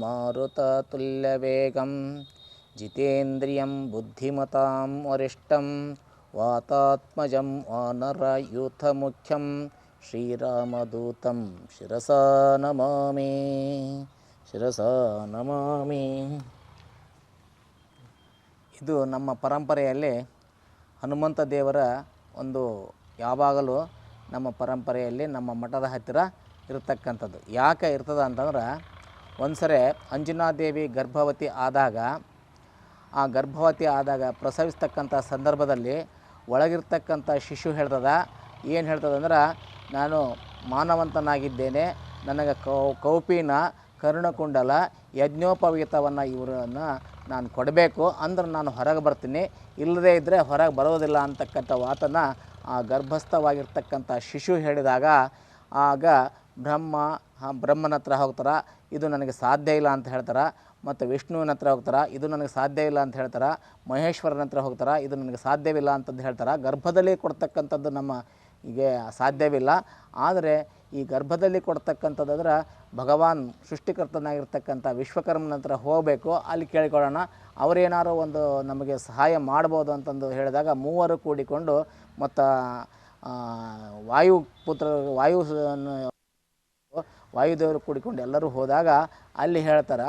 ಮಾರುತುಲ್ಯವೇಗಂ ಜಿತೇಂದ್ರಿಯಂ ಬುದ್ಧಿಮತಾಂ ವರಿಷ್ಠಂ. ವಾತಾತ್ಮಜಂ ವಾನರಯೂಥಮುಖ್ಯಂ ಶ್ರೀರಾಮದೂತಂ ಶಿರಸ ನಮಾಮಿ. ಶಿರಸ ನಮಾಮಿ. ಇದು ನಮ್ಮ ಪರಂಪರೆಯಲ್ಲಿ ಹನುಮಂತ ದೇವರ ಒಂದು ಯಾವಾಗಲೂ ನಮ್ಮ ಪರಂಪರೆಯಲ್ಲಿ ನಮ್ಮ ಮಠದ ಹತ್ತಿರ ಇರತಕ್ಕಂಥದ್ದು. ಯಾಕೆ ಇರ್ತದೆ ಅಂತಂದ್ರೆ ಒಂದು ಸರಿ ಅಂಜನಾದೇವಿ ಗರ್ಭವತಿ ಆದಾಗ, ಆ ಗರ್ಭವತಿ ಆದಾಗ ಪ್ರಸವಿಸ್ತಕ್ಕಂಥ ಸಂದರ್ಭದಲ್ಲಿ ಒಳಗಿರ್ತಕ್ಕಂಥ ಶಿಶು ಹೇಳ್ತದ, ಏನು ಹೇಳ್ತದ ಅಂದ್ರೆ, ನಾನು ಮಾನವಂತನಾಗಿದ್ದೇನೆ, ನನಗೆ ಕೌ, ಕೌಪಿನ, ಕರುಣಕುಂಡಲ, ಯಜ್ಞೋಪವೀತವನ್ನು ಇವರನ್ನು ನಾನು ಕೊಡಬೇಕು, ಅಂದ್ರೆ ನಾನು ಹೊರಗೆ ಬರ್ತೀನಿ ಇಲ್ಲದೇ ಇದ್ದರೆ ಹೊರಗೆ ಬರೋದಿಲ್ಲ ಅಂತಕ್ಕಂಥ ಮಾತನ್ನು ಆ ಗರ್ಭಸ್ಥವಾಗಿರ್ತಕ್ಕಂಥ ಶಿಶು ಹೇಳಿದಾಗ, ಆಗ ಬ್ರಹ್ಮ ಬ್ರಹ್ಮನ ಹತ್ರ ಹೋಗ್ತಾರೆ ಇದು ನನಗೆ ಸಾಧ್ಯ ಇಲ್ಲ ಅಂತ ಹೇಳ್ತಾರೆ. ಮತ್ತು ವಿಷ್ಣುವಿನ ಹತ್ರ ಹೋಗ್ತಾರೆ. ಇದು ನನಗೆ ಸಾಧ್ಯ ಇಲ್ಲ ಅಂತ ಹೇಳ್ತಾರೆ. ಮಹೇಶ್ವರನ ಹತ್ರ ಹೋಗ್ತಾರೆ. ಇದು ನನಗೆ ಸಾಧ್ಯವಿಲ್ಲ ಅಂತಂದು ಹೇಳ್ತಾರೆ. ಗರ್ಭದಲ್ಲಿ ಕೊಡ್ತಕ್ಕಂಥದ್ದು ನಮ್ಮ ಈಗ ಸಾಧ್ಯವಿಲ್ಲ. ಆದರೆ ಈ ಗರ್ಭದಲ್ಲಿ ಕೊಡ್ತಕ್ಕಂಥದ್ದಾದ್ರೆ ಭಗವಾನ್ ಸೃಷ್ಟಿಕರ್ತನಾಗಿರ್ತಕ್ಕಂಥ ವಿಶ್ವಕರ್ಮನ ಹತ್ರ ಹೋಗಬೇಕು. ಅಲ್ಲಿ ಕೇಳಿಕೊಳ್ಳೋಣ. ಅವರೇನಾರು ಒಂದು ನಮಗೆ ಸಹಾಯ ಮಾಡ್ಬೋದು ಅಂತಂದು ಹೇಳಿದಾಗ ಮೂವರು ಕೂಡಿಕೊಂಡು ಮತ್ತು ವಾಯುಪುತ್ರ ವಾಯು ವಾಯುದೇವರು ಕೂಡಿಕೊಂಡು ಎಲ್ಲರೂ ಹೋದಾಗ ಅಲ್ಲಿ ಹೇಳ್ತಾರೆ,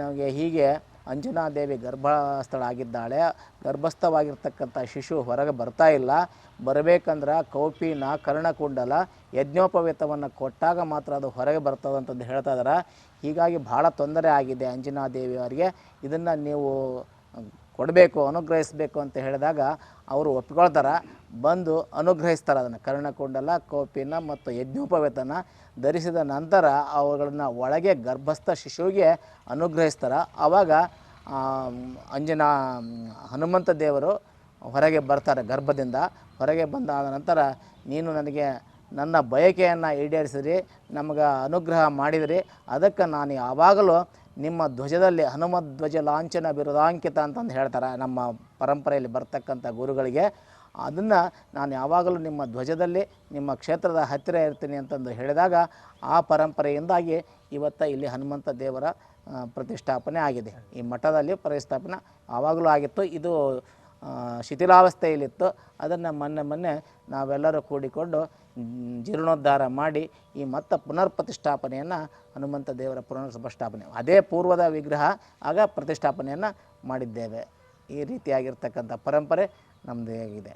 ನಮಗೆ ಹೀಗೆ ಅಂಜನಾದೇವಿ ಗರ್ಭಸ್ಥಳ ಆಗಿದ್ದಾಳೆ, ಗರ್ಭಸ್ಥವಾಗಿರ್ತಕ್ಕಂಥ ಶಿಶು ಹೊರಗೆ ಬರ್ತಾ ಇಲ್ಲ, ಬರಬೇಕಂದ್ರೆ ಕೌಪಿನ ಕರ್ಣಕುಂಡಲ ಯಜ್ಞೋಪವೇತವನ್ನು ಕೊಟ್ಟಾಗ ಮಾತ್ರ ಅದು ಹೊರಗೆ ಬರ್ತದೆ ಅಂತಂದು ಹೇಳ್ತಾ ಇದ್ದಾರೆ ಹೀಗಾಗಿ ಭಾಳ ತೊಂದರೆ ಆಗಿದೆ ಅಂಜನಾದೇವಿಯವರಿಗೆ ಇದನ್ನು ನೀವು ಕೊಡಬೇಕು, ಅನುಗ್ರಹಿಸಬೇಕು ಅಂತ ಹೇಳಿದಾಗ ಅವರು ಒಪ್ಕೊಳ್ತಾರೆ. ಬಂದು ಅನುಗ್ರಹಿಸ್ತಾರೆ ಅದನ್ನು. ಕರ್ಣಕುಂಡಲ ಕೋಪಿನ ಮತ್ತು ಯಜ್ಞೋಪವೇತನ ಧರಿಸಿದ ನಂತರ ಅವುಗಳನ್ನ ಒಳಗೆ ಗರ್ಭಸ್ಥ ಶಿಶುವಿಗೆ ಅನುಗ್ರಹಿಸ್ತಾರೆ. ಆವಾಗ ಅಂಜನಾ, ಹನುಮಂತ ದೇವರು ಹೊರಗೆ ಬರ್ತಾರೆ ಗರ್ಭದಿಂದ. ಹೊರಗೆ ಬಂದಾದ ನಂತರ ನೀನು ನನಗೆ ನನ್ನ ಬಯಕೆಯನ್ನು ಈಡೇರಿಸಿದ್ರಿ, ನಮಗೆ ಅನುಗ್ರಹ ಮಾಡಿದಿರಿ. ಅದಕ್ಕೆ ನಾನು ಯಾವಾಗಲೂ ನಿಮ್ಮ ಧ್ವಜದಲ್ಲಿ ಹನುಮ ಧ್ವಜ ಲಾಂಛನ ಬಿರುದಾಂಕಿತ ಅಂತಂದು ಹೇಳ್ತಾರೆ ನಮ್ಮ ಪರಂಪರೆಯಲ್ಲಿ ಬರ್ತಕ್ಕಂಥ ಗುರುಗಳಿಗೆ. ಅದನ್ನು ನಾನು ಯಾವಾಗಲೂ ನಿಮ್ಮ ಧ್ವಜದಲ್ಲಿ, ನಿಮ್ಮ ಕ್ಷೇತ್ರದ ಹತ್ತಿರ ಇರ್ತೀನಿ ಅಂತಂದು ಹೇಳಿದಾಗ ಆ ಪರಂಪರೆಯಿಂದಾಗಿ ಇವತ್ತು ಇಲ್ಲಿ ಹನುಮಂತ ದೇವರ ಪ್ರತಿಷ್ಠಾಪನೆ ಆಗಿದೆ. ಈ ಮಠದಲ್ಲಿ ಪ್ರತಿಷ್ಠಾಪನೆ ಆವಾಗಲೂ ಆಗಿತ್ತು. ಇದು ಶಿಥಿಲಾವಸ್ಥೆಯಲ್ಲಿತ್ತು. ಅದನ್ನು ಮೊನ್ನೆ ಮೊನ್ನೆ ನಾವೆಲ್ಲರೂ ಕೂಡಿಕೊಂಡು ಜೀರ್ಣೋದ್ಧಾರ ಮಾಡಿ ಈ ಮತ್ತೆ ಪುನರ್ ಪ್ರತಿಷ್ಠಾಪನೆಯನ್ನು ಹನುಮಂತ ದೇವರ ಪುನರ್ ಪ್ರತಿಷ್ಠಾಪನೆ ಅದೇ ಪೂರ್ವದ ವಿಗ್ರಹ, ಆಗ ಪ್ರತಿಷ್ಠಾಪನೆಯನ್ನು ಮಾಡಿದ್ದೇವೆ. ಈ ರೀತಿಯಾಗಿರ್ತಕ್ಕಂಥ ಪರಂಪರೆ ನಮ್ಮದೇ ಇದೆ